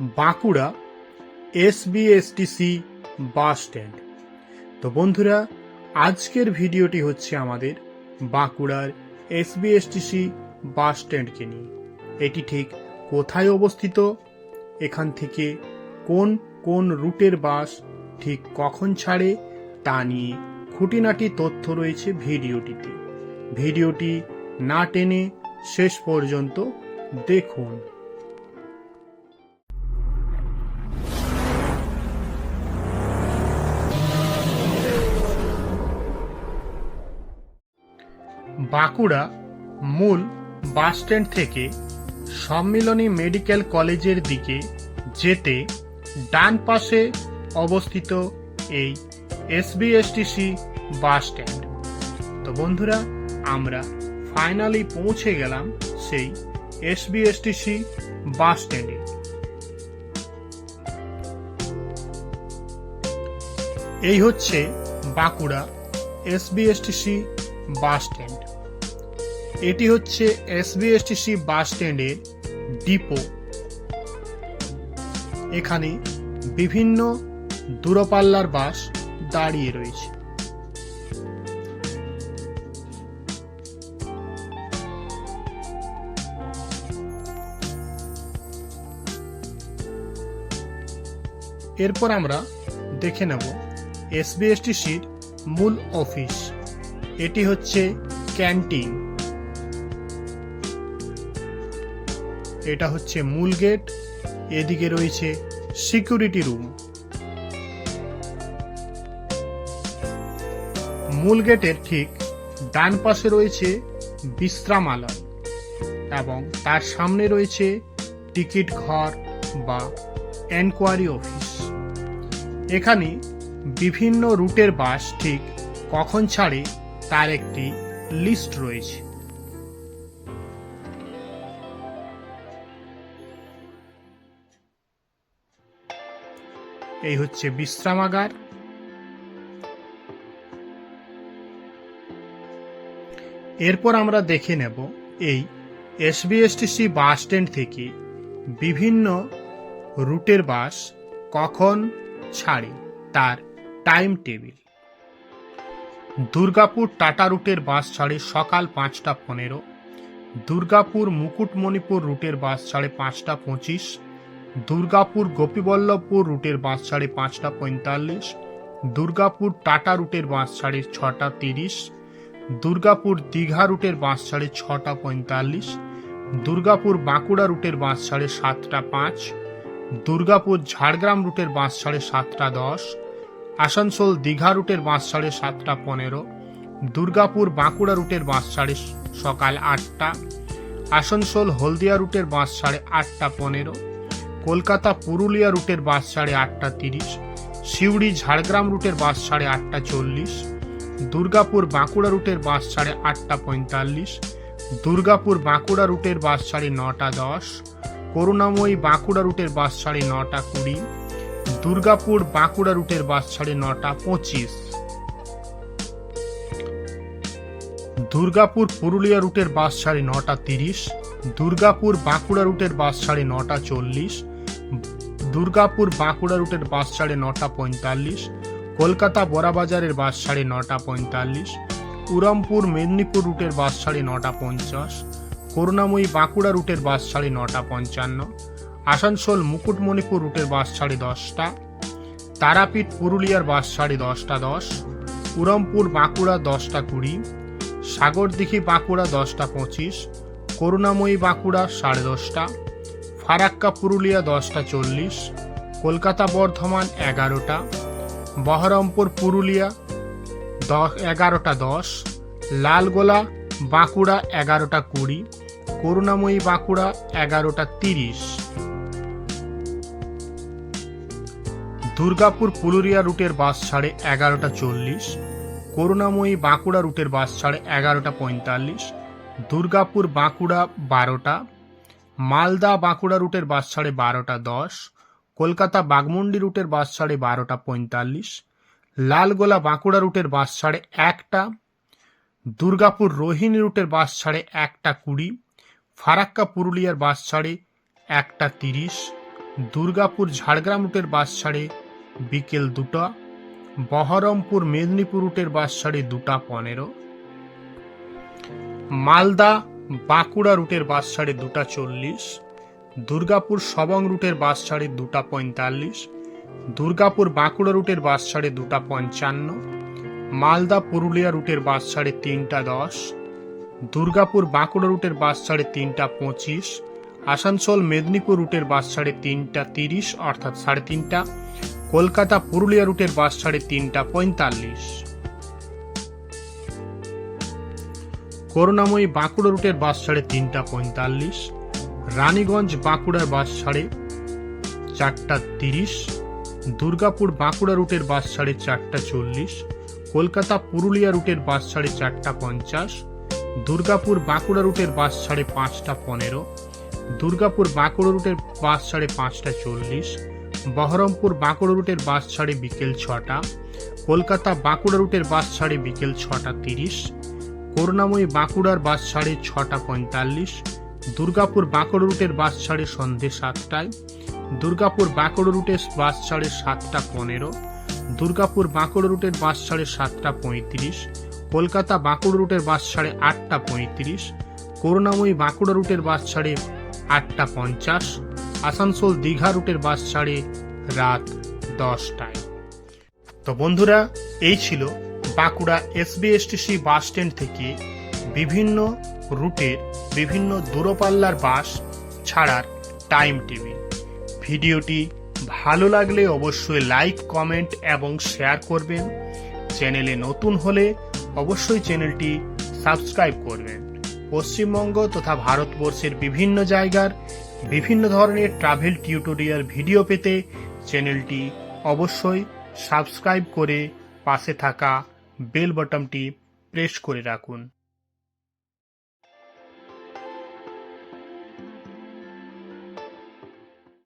Bankura SBSTC bus stand. তো বন্ধুরা, আজকের ভিডিওটি হচ্ছে আমাদের বাঁকুড়ার এসবিএসটিসি বাস স্ট্যান্ডকে নিয়ে। এটি ঠিক কোথায় অবস্থিত? এখান থেকে কোন কোন রুটের বাস ঠিক কখন ছাড়ে? তা নিয়ে খুঁটিনাটি তথ্য রয়েছে ভিডিওটিতে। ভিডিওটি না টেনে শেষ পর্যন্ত দেখুন। বাঁকুড়া মূল বাসস্ট্যান্ড থেকে সম্মিলনী মেডিকেল কলেজের দিকে যেতে ডান পাশে অবস্থিত এই এসবিএসটিসি বাস স্ট্যান্ড তো বন্ধুরা, আমরা ফাইনালি পৌঁছে গেলাম সেই এসবিএসটিসি বাস স্ট্যান্ডে এই হচ্ছে বাঁকুড়া এসবিএসটিসি বাস স্ট্যান্ড এটি হচ্ছে এসবিএসটিসি বাস স্ট্যান্ডের ডিপো। এখানে বিভিন্ন দূরপাল্লার বাস দাঁড়িয়ে রয়েছে। এরপর আমরা দেখে নেব এসবিএসটিসির মূল অফিস। এটি হচ্ছে ক্যান্টিন। এটা হচ্ছে মূল গেট। এদিকে রয়েছে সিকিউরিটি রুম। মূল গেটের ঠিক ডান পাশে রয়েছে বিশ্রামালয় এবং তার সামনে রয়েছে টিকিট ঘর বা এনকোয়ারি অফিস। এখানে বিভিন্ন রুটের বাস ঠিক কখন ছাড়ে তার একটি লিস্ট রয়েছে। এই হচ্ছে বিশ্রামাগার। এরপর আমরা দেখে নেব এই এসবিএসটিসি বাস স্ট্যান্ড থেকে বিভিন্ন রুটের বাস কখন ছাড়ে তার টাইম টেবিল। দুর্গাপুর টাটা রুটের বাস ছাড়ে সকাল পাঁচটা পনেরো। দুর্গাপুর মুকুটমণিপুর রুটের বাস ছাড়ে পাঁচটা পঁচিশ। দুর্গাপুর গোপীবল্লভপুর রুটের বাস ছাড়ে পাঁচটা পঁয়তাল্লিশ, দুর্গাপুর টাটা রুটের বাস ছাড়ে ছটা তিরিশ, দুর্গাপুর দীঘা রুটের বাস ছাড়ে ছটা পঁয়তাল্লিশ, দুর্গাপুর বাঁকুড়া রুটের বাস ছাড়ে সাতটা পাঁচ, দুর্গাপুর ঝাড়গ্রাম রুটের বাস ছাড়ে সাতটা দশ, আসানসোল দীঘা রুটের বাস ছাড়ে সাতটা পনেরো, দুর্গাপুর বাঁকুড়া রুটের বাস ছাড়ে সকাল আটটা, আসানসোল হলদিয়া রুটের বাস ছাড়ে আটটা পনেরো কলকাতা পুরুলিয়া রুটের বাস ছাড়ে আটটা তিরিশ, সিউড়ি ঝাড়গ্রাম রুটের বাস ছাড়ে আটটা চল্লিশ, দুর্গাপুর বাঁকুড়া রুটের বাস ছাড়ে আটটা পঁয়তাল্লিশ, দুর্গাপুর বাঁকুড়া রুটের বাস ছাড়ে নটা দশ, করুণাময়ী বাঁকুড়া রুটের বাস ছাড়ে নটা কুড়ি, দুর্গাপুর বাঁকুড়া রুটের বাস ছাড়ে নটা পঁচিশ। দুর্গাপুর পুরুলিয়া রুটের বাস ছাড়ে নটা তিরিশ, দুর্গাপুর বাঁকুড়া রুটের বাস ছাড়ে নটা চল্লিশ দুর্গাপুর বাঁকুড়া রুটের বাস ছাড়ে নটা পঁয়তাল্লিশ, কলকাতা বড়াবাজারের বাস ছাড়ে নটা পঁয়তাল্লিশ উড়মপুর মেদিনীপুর রুটের বাস ছাড়ে নটা পঞ্চাশ, করুণাময়ী বাঁকুড়া রুটের বাস ছাড়ে নটা পঞ্চান্ন, আসানসোল মুকুটমণিপুর রুটের বাস ছাড়ে দশটা, তারাপীঠ পুরুলিয়ার বাস ছাড়ে দশটা দশ উড়মপুর বাঁকুড়া দশটা কুড়ি, সাগরদিঘি বাঁকুড়া দশটা পঁচিশ, করুণাময়ী বাঁকুড়া সাড়ে দশটা ফারাক্কা পুরুলিয়া দশটা চল্লিশ, কলকাতা বর্ধমান এগারোটা, বহরমপুর পুরুলিয়া দশ, এগারোটা দশ, লালগোলা বাঁকুড়া এগারোটা কুড়ি, করুণাময়ী বাঁকুড়া এগারোটা তিরিশ। দুর্গাপুর পুরুলিয়া রুটের বাস ছাড়ে এগারোটা চল্লিশ, করুণাময়ী বাঁকুড়া রুটের বাস ছাড়ে এগারোটা পঁয়তাল্লিশ, দুর্গাপুর বাঁকুড়া বারোটা মালদা বাঁকুড়া রুটের বাস ছাড়ে বারোটা দশ, কলকাতা বাগমুন্ডি রুটের বাস ছাড়ে বারোটা পঁয়তাল্লিশ, লালগোলা বাঁকুড়া রুটের বাস ছাড়ে একটা, দুর্গাপুর রোহিণী রুটের বাস ছাড়ে একটা কুড়ি, ফারাক্কা পুরুলিয়ার বাস ছাড়ে একটা তিরিশ, দুর্গাপুর ঝাড়গ্রাম রুটের বাস ছাড়ে বিকেল দুটা, বহরমপুর মেদিনীপুর রুটের বাস ছাড়ে দুটা পনেরো। মালদা বাঁকুড়া রুটের বাস ছাড়ে দুটা চল্লিশ, দুর্গাপুর সবং রুটের বাস ছাড়ে দুটা পঁয়তাল্লিশ, দুর্গাপুর বাঁকুড়া রুটের বাস ছাড়ে দুটা পঞ্চান্ন, মালদা পুরুলিয়া রুটের বাস ছাড়ে তিনটা দশ, দুর্গাপুর বাঁকুড়া রুটের বাস ছাড়ে তিনটা পঁচিশ, আসানসোল মেদিনীপুর রুটের বাস ছাড়ে তিনটা তিরিশ, অর্থাৎ সাড়ে তিনটা, কলকাতা পুরুলিয়া রুটের বাস ছাড়ে তিনটা পঁয়তাল্লিশ। করুণাময়ী বাঁকুড়া রুটের বাস ছাড়ে তিনটা পঁয়তাল্লিশ, রানীগঞ্জ বাঁকুড়ার বাস ছাড়ে চারটা তিরিশ, দুর্গাপুর বাঁকুড়া রুটের বাস ছাড়ে চারটা চল্লিশ, কলকাতা পুরুলিয়া রুটের বাস ছাড়ে চারটা পঞ্চাশ, দুর্গাপুর বাঁকুড়া রুটের বাস ছাড়ে পাঁচটা পনেরো, দুর্গাপুর বাঁকুড়া রুটের বাস ছাড়ে পাঁচটা চল্লিশ, বহরমপুর বাঁকুড়া রুটের বাস ছাড়ে বিকেল ছটা, কলকাতা বাঁকুড়া রুটের বাস ছাড়ে বিকেল ছটা তিরিশ করুণাময়ী বাঁকুড়ার বাস ছাড়ে ছটা পঁয়তাল্লিশ, দুর্গাপুর বাঁকুড়া রুটের বাস ছাড়ে সন্ধে সাতটায়, দুর্গাপুর বাঁকুড়া রুটের বাস ছাড়ে সাতটা পনেরো, দুর্গাপুর বাঁকুড়া রুটের বাস ছাড়ে সাতটা পঁয়ত্রিশ, কলকাতা বাঁকুড়া রুটের বাস ছাড়ে আটটা পঁয়ত্রিশ, করুণাময়ী বাঁকুড়া রুটের বাস ছাড়ে আটটা পঞ্চাশ, আসানসোল দীঘা রুটের বাস ছাড়ে রাত দশটায়। তো বন্ধুরা, এই ছিল বাঁকুড়া এসবিএসটিসি বাস স্ট্যান্ড থেকে বিভিন্ন রুটের বিভিন্ন দূরপাল্লার বাস ছাড়ার টাইম টেবিল। ভিডিওটি ভালো লাগলে অবশ্যই লাইক, কমেন্ট এবং শেয়ার করবেন। চ্যানেলে নতুন হলে অবশ্যই চ্যানেলটি সাবস্ক্রাইব করবেন। পশ্চিমবঙ্গ তথা ভারতবর্ষের বিভিন্ন জায়গার বিভিন্ন ধরনের ট্রাভেল টিউটোরিয়াল ভিডিও পেতে চ্যানেলটি অবশ্যই সাবস্ক্রাইব করে পাশে থাকা বেল বটনটি প্রেস করে রাখুন।